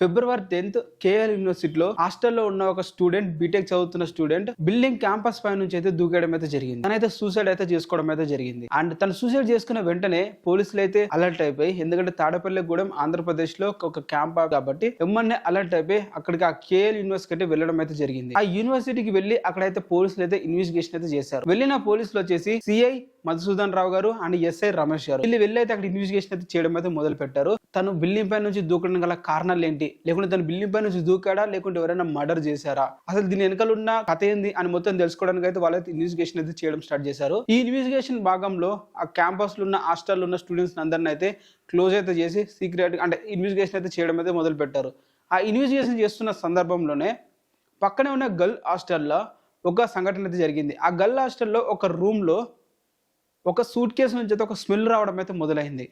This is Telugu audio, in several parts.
ఫిబ్రవరి టెన్త్ కేఎల్ యూనివర్సిటీలో హాస్టల్లో ఉన్న ఒక స్టూడెంట్ బీటెక్ చదువుతున్న స్టూడెంట్ బిల్డింగ్ క్యాంపస్ పై నుంచి అయితే దూకేయడం అయితే జరిగింది. తనైతే సూసైడ్ అయితే చేసుకోవడం అయితే జరిగింది. అండ్ తను సూసైడ్ చేసుకున్న వెంటనే పోలీసులు అయితే అలర్ట్ అయిపోయి ఎందుకంటే తాడపల్లిగూడెం ఆంధ్రప్రదేశ్లో ఒక క్యాంప్ కాబట్టి ఎమ్మన్నే అలర్ట్ అయిపోయి అక్కడికి ఆ కేఎల్ యూనివర్సిటీ వెళ్ళడం అయితే జరిగింది. ఆ యూనివర్సిటీకి వెళ్ళి అక్కడైతే పోలీసులు అయితే ఇన్వెస్టిగేషన్ అయితే చేశారు. వెళ్ళిన పోలీసులు వచ్చేసి సిఐ మధుసూదన్ రావు గారు అండ్ ఎస్ఐ రమేష్ గారు. వీళ్ళు వెళ్ళి అయితే అక్కడ ఇన్వెస్టిగేషన్ అయితే చేయడం అయితే మొదలు పెట్టారు తను బిల్డింగ్ పై నుంచి దూకడం గల కారణాలు ఏంటి లేకుంటే తను బిల్డింగ్ పై నుంచి దూకాడా? లేకుంటే ఎవరైనా మర్డర్ చేశారా? అసలు దీని వెనకాల ఉన్న కథ ఏంది అని మొత్తం తెలుసుకోవడానికి అయితే వాళ్ళైతే ఇన్వెస్టిగేషన్ అయితే చేయడం స్టార్ట్ చేశారు. ఈ ఇన్వెస్టిగేషన్ భాగంలో ఆ క్యాంపస్లో ఉన్న హాస్టల్లో ఉన్న స్టూడెంట్స్ అందరిని అయితే క్లోజ్ అయితే చేసి సీక్రెట్ అంటే ఇన్వెస్టిగేషన్ అయితే చేయడం అయితే మొదలు పెట్టారు. ఆ ఇన్వెస్టిగేషన్ చేస్తున్న సందర్భంలోనే పక్కనే ఉన్న గర్ల్ హాస్టల్లో ఒక సంఘటన అయితే జరిగింది. ఆ గర్ల్ హాస్టల్లో ఒక రూమ్లో ఒక సూట్ కేసు నుంచి అయితే ఒక స్మెల్ రావడం అయితే మొదలైంది.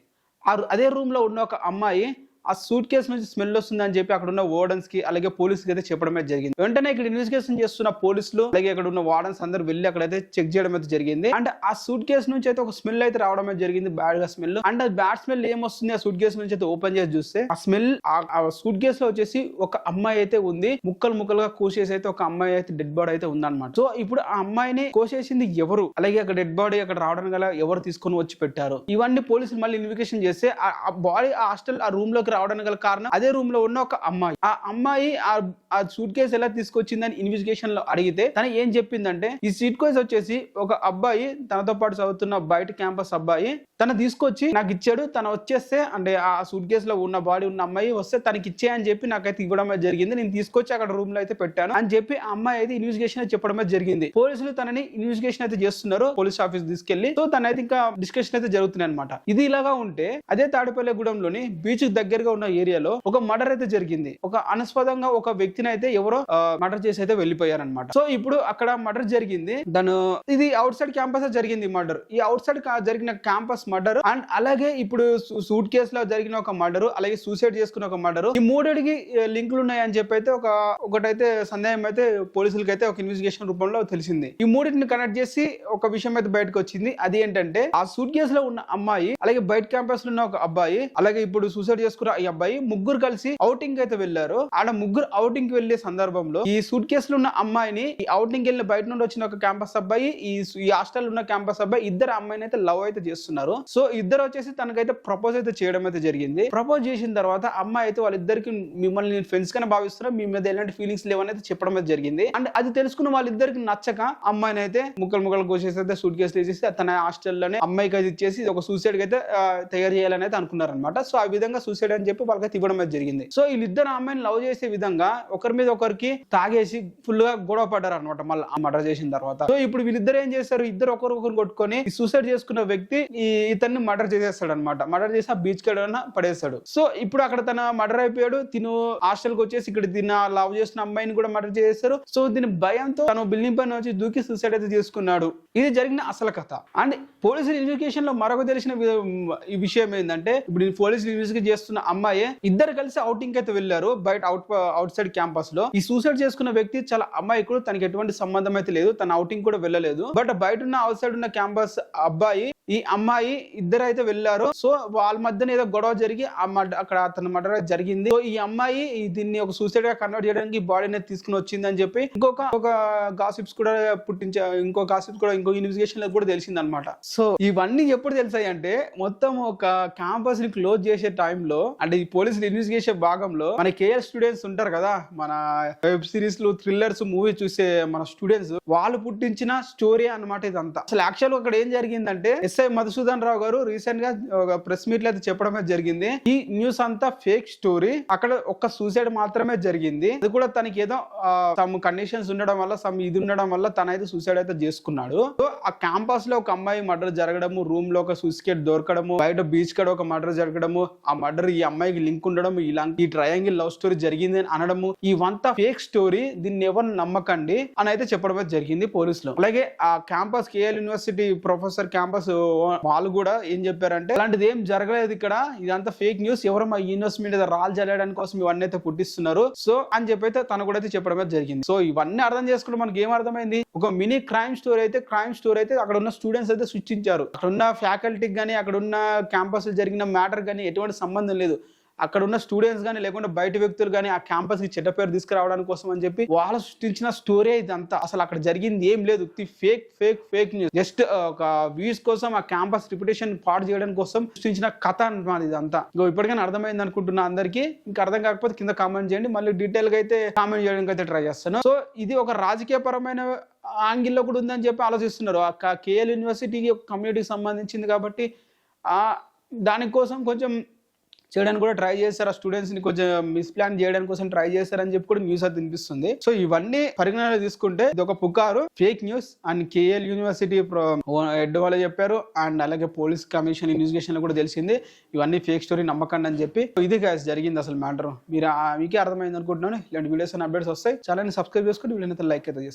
అదే రూమ్లో ఉన్న ఒక అమ్మాయి ఆ సూట్ కేసు నుంచి స్మెల్ వస్తుందని చెప్పి అక్కడ ఉన్న వార్డన్స్కి అలాగే పోలీసుకి అయితే చెప్పడమే జరిగింది. వెంటనే ఇక్కడ ఇన్వెస్టిగేషన్ చేస్తున్న పోలీసులు అలాగే అక్కడ ఉన్న వార్డన్స్ అందరూ వెళ్ళి అక్కడైతే చెక్ చేయడం అయితే జరిగింది. అండ్ ఆ సూట్ కేసు నుంచి అయితే ఒక స్మెల్ అయితే రావడం జరిగింది బ్యాడ్గా స్మెల్ అండ్ బ్యాడ్ స్మెల్ ఏమొస్తుంది ఆ సూట్ కేసు నుంచి అయితే ఓపెన్ చేసి చూస్తే ఆ స్మెల్ ఆ సూట్ కేసు లో వచ్చేసి ఒక అమ్మాయి అయితే ఉంది. ముక్కలు ముక్కలుగా కోసేసి అయితే ఒక అమ్మాయి అయితే డెడ్ బాడీ అయితే ఉందన్నమాట. సో ఇప్పుడు ఆ అమ్మాయిని కోసేసింది ఎవరు? అలాగే అక్కడ డెడ్ బాడీ అక్కడ రావడం గల ఎవరు తీసుకొని వచ్చి పెట్టారు? ఇవన్నీ పోలీసులు మళ్ళీ ఇన్వెస్టిగేషన్ చేస్తే ఆ- ఆ బాడీ ఆ హాస్టల్ ఆ రూమ్లోకి రావడానికి గల కారణం అదే రూమ్లో ఉన్న ఒక అమ్మాయి. ఆ అమ్మాయి ఆ సూట్ కేసు ఎలా తీసుకొచ్చిందని ఇన్వెస్టిగేషన్లో అడిగితే తను ఏం చెప్పిందంటే ఈ సీట్ కేసు వచ్చేసి ఒక అబ్బాయి తనతో పాటు చదువుతున్న బయట క్యాంపస్ అబ్బాయి తను తీసుకొచ్చి నాకు ఇచ్చాడు తను వచ్చేస్తే అంటే ఆ సూట్ కేసు లో ఉన్న బాడీ ఉన్న అమ్మాయి వస్తే తనకి ఇచ్చే అని చెప్పి నాకైతే ఇవ్వడం జరిగింది. నేను తీసుకొచ్చి అక్కడ రూమ్లో అయితే పెట్టాను అని చెప్పి ఆ అమ్మాయి అయితే ఇన్వెస్టిగేషన్ చెప్పడం జరిగింది. పోలీసులు తనని ఇన్వెస్టిగేషన్ అయితే చేస్తున్నారు పోలీస్ ఆఫీస్ తీసుకెళ్ళి సో తన అయితే ఇంకా డిస్కషన్ అయితే జరుగుతున్నాయి అనమాట ఇది ఇలాగా ఉంటే అదే తాడేపల్లిగూడెంలోని బీచ్ దగ్గర దగ్గరగా ఉన్న ఏరియాలో ఒక మర్డర్ అయితే జరిగింది. ఒక అనస్పదంగా ఒక వ్యక్తిని అయితే ఎవరో మర్డర్ చేసి అయితే వెళ్ళిపోయారనమాట సో ఇప్పుడు అక్కడ మర్డర్ జరిగింది. దాని ఇది అవుట్ సైడ్ క్యాంపస్ జరిగింది మర్డర్. ఈ అవుట్ సైడ్ జరిగిన క్యాంపస్ మర్డర్ అండ్ అలాగే ఇప్పుడు సూట్ కేసు లో జరిగిన ఒక మర్డర్ అలాగే సూసైడ్ చేసుకున్న ఒక మర్డర్. ఈ మూడిటికి లింకులు ఉన్నాయని చెప్పి అయితే ఒక ఒకటైతే సందేహం అయితే పోలీసులకి అయితే ఒక ఇన్వెస్టిగేషన్ రూపంలో తెలిసింది. ఈ మూడింటిని కనెక్ట్ చేసి ఒక విషయం అయితే బయటకు వచ్చింది. అది ఏంటంటే ఆ సూట్ కేసు లో ఉన్న అమ్మాయి అలాగే బయట క్యాంపస్లో ఉన్న ఒక అబ్బాయి అలాగే ఇప్పుడు సూసైడ్ చేసుకున్న ఈ అబ్బాయి ముగ్గురు కలిసి అవుటింగ్ అయితే వెళ్ళారు. ఆడ ముగ్గురు అవుటింగ్కి వెళ్ళే సందర్భంలో ఈ సూట్ కేసు లో ఉన్న అమ్మాయిని ఈ అవుటింగ్ వెళ్ళిన బయట నుండి వచ్చిన ఒక క్యాంపస్ అబ్బాయి ఈ ఈ హాస్టల్ ఉన్న క్యాంపస్ అబ్బాయి ఇద్దరు అమ్మాయిని అయితే లవ్ అయితే చేస్తున్నారు. సో ఇద్దరు వచ్చేసి తనకైతే ప్రపోజ్ అయితే చేయడం అయితే జరిగింది. ప్రపోజ్ చేసిన తర్వాత అమ్మాయి అయితే వాళ్ళిద్దరికి మిమ్మల్ని నేను ఫ్రెండ్స్ గానే భావిస్తున్నా మీ మీద ఎలాంటి ఫీలింగ్స్ లేవని అయితే చెప్పడం అయితే జరిగింది. అండ్ అది తెలుసుకున్న వాళ్ళిద్దరికి నచ్చక అమ్మాయిని అయితే ముక్కలు ముక్కలు కోసేసి అయితే సూట్ కేసులు వేసేసి తన హాస్టల్లోనే అమ్మాయికి అయితే ఇచ్చేసి ఒక సూసైడ్ అయితే తయారు చేయాలని అయితే అనుకున్నారనమాట సో ఆ విధంగా సూసైడ్ అని చెప్పి వాళ్ళకైతే ఇవ్వడం అయితే జరిగింది. సో వీళ్ళిద్దరు అమ్మాయిని లవ్ చేసే విధంగా ఒకరి మీద ఒకరికి తాగేసి ఫుల్గా గొడవ పడ్డారు అనమాట మళ్ళీ ఆ మర్డర్ చేసిన తర్వాత. సో ఇప్పుడు వీళ్ళిద్దరు ఏం చేస్తారు ఇద్దరు ఒకరికొకరు కొట్టుకొని సూసైడ్ చేసుకున్న వ్యక్తి ఈ ఇతన్ని మర్డర్ చేసేస్తాడు అనమాట మర్డర్ చేసి ఆ బీచ్ కడన పడేస్తాడు. సో ఇప్పుడు అక్కడ తన మర్డర్ అయిపోయాడు. తిను హాస్టల్కి వచ్చేసి ఇక్కడ తిన లవ్ చేసిన అమ్మాయిని కూడా మర్డర్ చేసేస్తారు. సో దీని భయంతో తను బిల్డింగ్ పైన వచ్చి దూకి సూసైడ్ అయితే చేసుకున్నాడు ఇది జరిగిన అసలు కథ. అండ్ పోలీసుల ఇన్వెస్టిగేషన్లో మరొక తెలిసిన ఈ విషయం ఏంటంటే ఇప్పుడు పోలీసులు ఇన్వెస్టిగేట్ చేస్తున్న అమ్మాయి. ఇద్దరు కలిసి అవుటింగ్ అయితే వెళ్ళారు. బయట అవుట్ అవుట్ సైడ్ క్యాంపస్లో. ఈ సూసైడ్ చేసుకున్న వ్యక్తి చాలా అమ్మాయి కూడా తనకి ఎటువంటి సంబంధం అయితే లేదు. తన అవుటింగ్ కూడా వెళ్ళలేదు. బట్ బయట ఉన్న అవుట్ సైడ్ ఉన్న క్యాంపస్ అబ్బాయి ఈ అమ్మాయి ఇద్దరు అయితే వెళ్ళారు. సో వాళ్ళ మధ్యన ఏదో గొడవ జరిగి ఆ మర్డ- అక్కడ అతని మర్డర్ జరిగింది. సో ఈ అమ్మాయి దీన్ని ఒక సూసైడ్గా కన్వర్ట్ చేయడానికి బాడీ బాడీని తీసుకుని వచ్చింది అని చెప్పి ఇంకొక ఒక గాసిప్స్ కూడా పుట్టించే ఇంకో గాసిప్స్ కూడా ఇంకో ఇన్వెస్టిగేషన్లో కూడా తెలిసింది అనమాట సో ఇవన్నీ ఎప్పుడు తెలిసాయి అంటే మొత్తం ఒక క్యాంపస్ని క్లోజ్ చేసే టైంలో అంటే ఈ పోలీసులు ఇన్వెస్టిగేషన్ భాగంలో మన కేఎల్ స్టూడెంట్స్ ఉంటారు కదా మన వెబ్ సిరీస్లు థ్రిల్లర్స్ మూవీ చూసే మన స్టూడెంట్స్ వాళ్ళు పుట్టించిన స్టోరీ అన్నమాట ఇదంతా. అసలు యాక్చువల్ అక్కడ ఏం జరిగిందంటే ఎస్ఐ మధుసూదన్ రావు గారు రీసెంట్గా ఒక ప్రెస్ మీట్లో అయితే చెప్పడమే జరిగింది. ఈ న్యూస్ అంతా ఫేక్ స్టోరీ అక్కడ ఒక్క సూసైడ్ మాత్రమే జరిగింది. అది కూడా తనకి ఏదో సమ్ కండిషన్స్ ఉండడం వల్ల సమ్ ఇది ఉండడం వల్ల తనైతే సూసైడ్ అయితే చేసుకున్నాడు. సో ఆ క్యాంపస్లో ఒక అమ్మాయి మర్డర్ జరగడము రూమ్లో ఒక సూసికేట్ దొరకడము బయట బీచ్ కడ ఒక మర్డర్ జరగడము ఆ మర్డర్ ఈ అమ్మాయికి లింక్ ఉండడం ఇలాంటి ఈ ట్రయాంగిల్ లవ్ స్టోరీ జరిగింది అని అనడము ఇవంతా ఫేక్ స్టోరీ దీన్ని ఎవరు నమ్మకండి అని అయితే చెప్పడం జరిగింది పోలీసులు. అలాగే ఆ campus KL university professor campus వాళ్ళు కూడా ఏం చెప్పారంటే అలాంటిది ఏం జరగలేదు ఇక్కడ. ఇదంతా ఫేక్ న్యూస్ ఎవరు మా యూనివర్సిటీ మీద రాళ్ళు జరగడానికి కోసం ఇవన్నీ అయితే పుట్టిస్తున్నారు సో అని చెప్పి అయితే తను కూడా అయితే చెప్పడం జరిగింది. సో ఇవన్నీ అర్థం చేసుకుంటే మనకి ఏం అర్థమైంది? ఒక మినీ క్రైమ్ స్టోరీ అయితే క్రైమ్ స్టోరీ అయితే అక్కడ ఉన్న స్టూడెంట్స్ అయితే సృష్టించారు. అక్కడ ఉన్న ఫ్యాకల్టీకి కానీ అక్కడ ఉన్న క్యాంపస్ జరిగిన మ్యాటర్ కానీ ఎటువంటి సంబంధం లేదు. అక్కడ ఉన్న స్టూడెంట్స్ కానీ లేకుంటే బయట వ్యక్తులు కానీ ఆ క్యాంపస్కి చెడ్డ పేరు తీసుకురావడానికి కోసం అని చెప్పి వాళ్ళు సృష్టించిన స్టోరీ ఇదంతా. అసలు అక్కడ జరిగింది ఏం లేదు. Fake fake fake news just ఒక వ్యూస్ కోసం ఆ క్యాంపస్ రిప్యుటేషన్ పాడు చేయడం కోసం సృష్టించిన కథ అనమాట ఇదంతా. ఇంకో ఇప్పటికైనా అర్థమైంది అనుకుంటున్నా అందరికీ. ఇంకా అర్థం కాకపోతే కింద కామెంట్ చేయండి. మళ్ళీ డీటెయిల్గా అయితే కామెంట్ చేయడానికి అయితే ట్రై చేస్తాను. సో ఇది ఒక రాజకీయ పరమైన ఆంగిల్లో కూడా ఉందని చెప్పి ఆలోచిస్తున్నారు. ఆ కేఎల్ యూనివర్సిటీకి ఒక కమ్యూనిటీకి సంబంధించింది కాబట్టి ఆ దానికోసం కొంచెం చేయడానికి కూడా ట్రై చేశారు. ఆ స్టూడెంట్స్ని కొంచెం మిస్ప్లాన్ చేయడానికి కోసం ట్రై చేశారని చెప్పి కూడా న్యూస్ అది వినిపిస్తుంది. సో ఇవన్నీ పరిగణనలో తీసుకుంటే ఇది ఒక పుకారు. Fake news and KL university head వాళ్ళు చెప్పారు. అండ్ అలాగే పోలీస్ కమిషన్ ఇన్వెస్టిగేషన్లో కూడా తెలిసింది. ఇవన్నీ ఫేక్ స్టోరీ నమ్మకండి అని చెప్పి. ఇది జరిగింది అసలు మ్యాటర్ మీరు ఆ- మీకే అర్థమైంది అనుకుంటున్నాను. ఇలాంటి వీడియోస్ అప్డేట్స్ వస్తాయి. ఛానల్ని సబ్స్క్రైబ్ చేసుకుని వీళ్ళని లైక్ అయితే